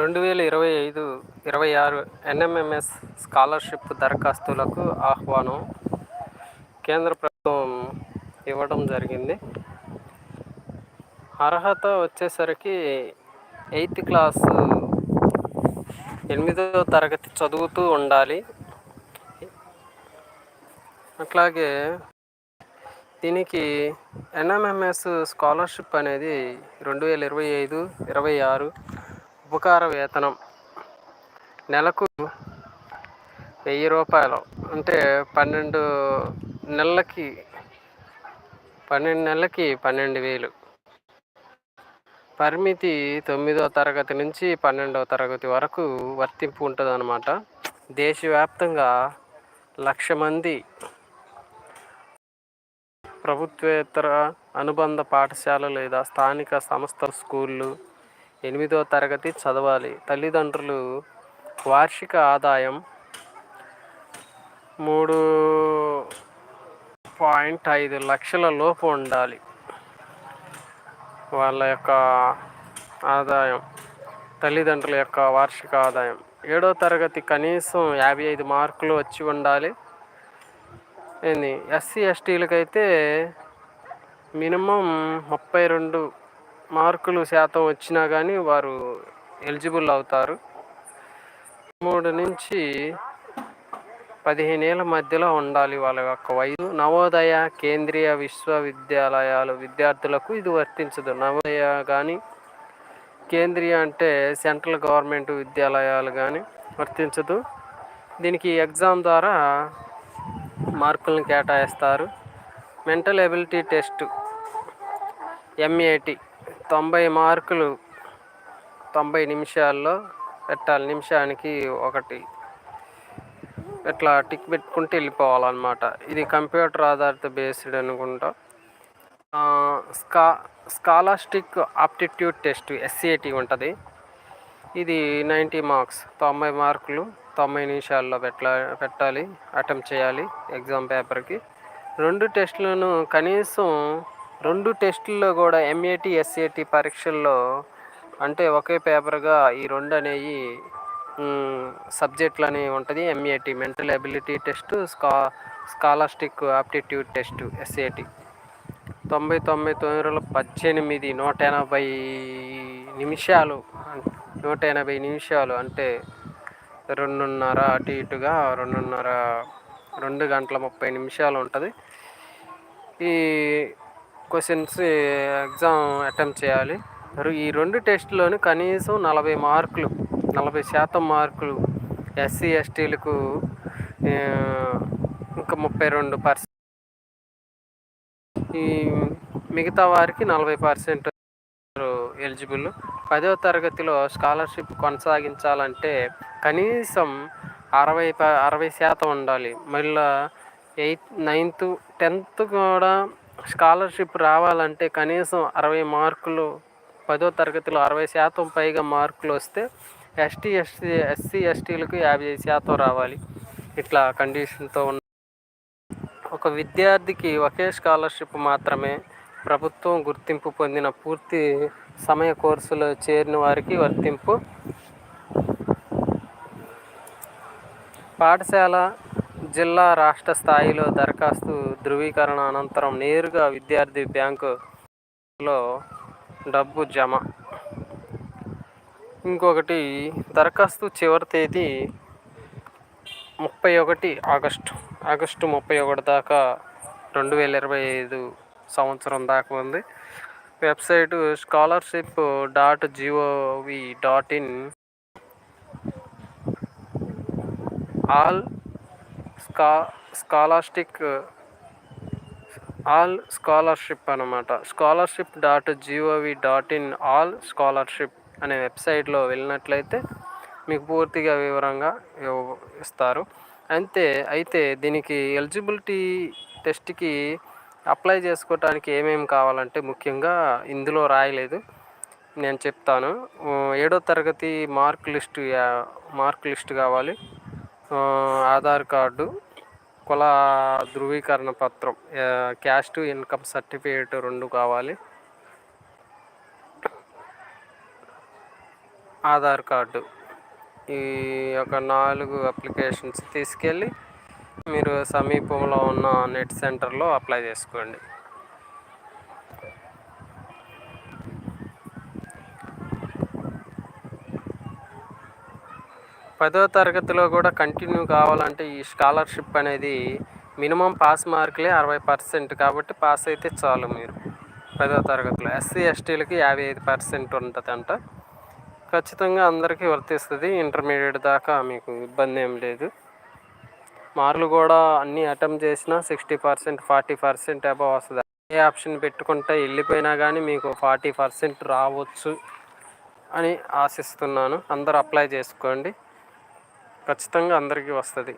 రెండు వేల ఇరవై ఐదు ఇరవై ఆరు ఎన్ఎంఎంఎస్ స్కాలర్షిప్ దరఖాస్తులకు ఆహ్వానం కేంద్ర ప్రభుత్వం ఇవ్వడం జరిగింది. అర్హత వచ్చేసరికి ఎయిత్ క్లాస్ ఎనిమిదో తరగతి చదువుతూ ఉండాలి. అట్లాగే దీనికి ఎన్ఎంఎంఎస్ స్కాలర్షిప్ అనేది రెండు వేల ఇరవై ఐదు ఇరవై ఆరు ఉపకార వేతనం. నెలకు వెయ్యి రూపాయలు. అంటే పన్నెండు నెలలకి పన్నెండు నెలలకి పన్నెండు వేలు. పరిమితి తొమ్మిదవ తరగతి నుంచి పన్నెండవ తరగతి వరకు వర్తింపు ఉంటుంది అన్నమాట దేశవ్యాప్తంగా లక్ష మంది ప్రభుత్వేతర అనుబంధ పాఠశాల లేదా స్థానిక సంస్థ స్కూళ్ళు ఎనిమిదో తరగతి చదవాలి. తల్లిదండ్రులు వార్షిక ఆదాయం మూడు పాయింట్ ఐదు లక్షల లోపు ఉండాలి. వాళ్ళ యొక్క ఆదాయం తల్లిదండ్రుల యొక్క వార్షిక ఆదాయం. ఏడో తరగతి కనీసం యాభై ఐదు మార్కులు వచ్చి ఉండాలి. ఏంది? ఎస్సీ ఎస్టీలకైతే మినిమం ముప్పై రెండు మార్కులు శాతం వచ్చినా కానీ వారు ఎలిజిబుల్ అవుతారు. మూడు నుంచి పదిహేను ఏళ్ళ మధ్యలో ఉండాలి వాళ్ళ యొక్క వయసు. నవోదయ కేంద్రీయ విశ్వవిద్యాలయాలు విద్యార్థులకు ఇది వర్తించదు. నవోదయ కానీ కేంద్రీయ అంటే సెంట్రల్ గవర్నమెంట్ విద్యాలయాలు కానీ వర్తించదు. దీనికి ఎగ్జామ్ ద్వారా మార్కులను కేటాయిస్తారు. మెంటల్ ఎబిలిటీ టెస్ట్ ఎంఏటి తొంభై మార్కులు తొంభై నిమిషాల్లో పెట్టాలి. నిమిషానికి ఒకటి. ఇట్లా టిక్ పెట్టుకుంటే వెళ్ళిపోవాలన్నమాట. ఇది కంప్యూటర్ ఆధారిత బేస్డ్ అనుకుంటా. స్కా స్కాలాస్టిక్ ఆప్టిట్యూడ్ టెస్ట్ ఎస్సిఐటి ఉంటుంది. ఇది నైంటీ మార్క్స్ తొంభై మార్కులు తొంభై నిమిషాల్లో పెట్టా పెట్టాలి అటెంప్ట్ చేయాలి ఎగ్జామ్ పేపర్కి. రెండు టెస్టులను కనీసం రెండు టెస్టుల్లో కూడా ఎంఏటి ఎస్ఏటి పరీక్షల్లో అంటే ఒకే పేపర్గా ఈ రెండు అనేవి సబ్జెక్టులు అనేవి ఉంటుంది. MAT mental ability test స్కా scholastic aptitude test SAT తొంభై తొంభై తొమ్మిది పద్దెనిమిది నూట ఎనభై నిమిషాలు నూట ఎనభై నిమిషాలు అంటే రెండున్నర అటు ఇటుగా రెండున్నర రెండు గంటల ముప్పై నిమిషాలు ఉంటుంది. ఈ క్వశ్చన్స్ ఎగ్జామ్ అటెంప్ట్ చేయాలి. ఈ రెండు టెస్టులోని కనీసం నలభై మార్కులు నలభై శాతం మార్కులు ఎస్సీ ఎస్టీలకు ఇంకా ముప్పై రెండు పర్సెంట్ ఈ మిగతా వారికి నలభై పర్సెంట్ ఎలిజిబుల్. పదవ తరగతిలో స్కాలర్షిప్ కొనసాగించాలంటే కనీసం అరవై ప అరవై శాతం ఉండాలి. మళ్ళీ ఎయిత్ నైన్త్ టెన్త్ కూడా స్కాలర్షిప్ రావాలంటే కనీసం అరవై మార్కులు పదో తరగతిలో అరవై శాతం పైగా మార్కులు వస్తే ఎస్టీ ఎస్టీ ఎస్సీ ఎస్టీలకు యాభై శాతం రావాలి. ఇట్లా కండిషన్తో ఉన్న ఒక విద్యార్థికి ఒకే స్కాలర్షిప్ మాత్రమే ప్రభుత్వం గుర్తింపు పొందిన పూర్తి సమయ కోర్సులో చేరిన వారికి వర్తింపు. పాఠశాల జిల్లా రాష్ట్ర స్థాయిలో దరఖాస్తు ధృవీకరణ అనంతరం నేరుగా విద్యార్థి బ్యాంకులో డబ్బు జమ. ఇంకొకటి దరఖాస్తు చివరి తేదీ ముప్పై ఒకటి ఆగస్టు. ఆగస్టు ముప్పై ఒకటి దాకా రెండు వేల ఇరవై ఐదు సంవత్సరం దాకా ఉంది. Website scholarship dot GOV dot in. All స్కా scholastic all scholarship అనమాట scholarship dot GOV dot in all scholarship అనే వెబ్సైట్లో వెళ్ళినట్లయితే మీకు పూర్తిగా వివరంగా ఇస్తారు. అంతే అయితే దీనికి ఎలిజిబిలిటీ టెస్ట్కి అప్లై చేసుకోవటానికి ఏమేమి కావాలంటే ముఖ్యంగా ఇందులో రాయలేదు. నేను చెప్తాను. ఏడో తరగతి మార్క్ లిస్ట్ మార్క్ లిస్ట్ కావాలి. ఆధార్ కార్డు కుల ధృవీకరణ పత్రం క్యాస్ట్ ఇన్కమ్ సర్టిఫికేట్ రెండు కావాలి. ఆధార్ కార్డు. ఈ యొక్క నాలుగు అప్లికేషన్స్ తీసుకెళ్ళి మీరు సమీపంలో ఉన్న నెట్ సెంటర్లో అప్లై చేసుకోండి. పదో తరగతిలో కూడా కంటిన్యూ కావాలంటే ఈ స్కాలర్షిప్ అనేది మినిమం పాస్ మార్కులే అరవై పర్సెంట్ కాబట్టి పాస్ అయితే చాలు మీరు. పదో తరగతిలో ఎస్సీ ఎస్టీలకి యాభై ఐదు పర్సెంట్ ఉంటుందంట. ఖచ్చితంగా అందరికీ వర్తిస్తుంది. ఇంటర్మీడియట్ దాకా మీకు ఇబ్బంది ఏం లేదు. మార్కులు కూడా అన్నీ అటెంప్ట్ చేసినా sixty percent forty percent above వస్తుంది. ఏ ఆప్షన్ పెట్టుకుంటే వెళ్ళిపోయినా కానీ మీకు ఫార్టీ పర్సెంట్ రావచ్చు అని ఆశిస్తున్నాను. అందరూ అప్లై చేసుకోండి. ఖచ్చితంగా అందరికీ వస్తుంది.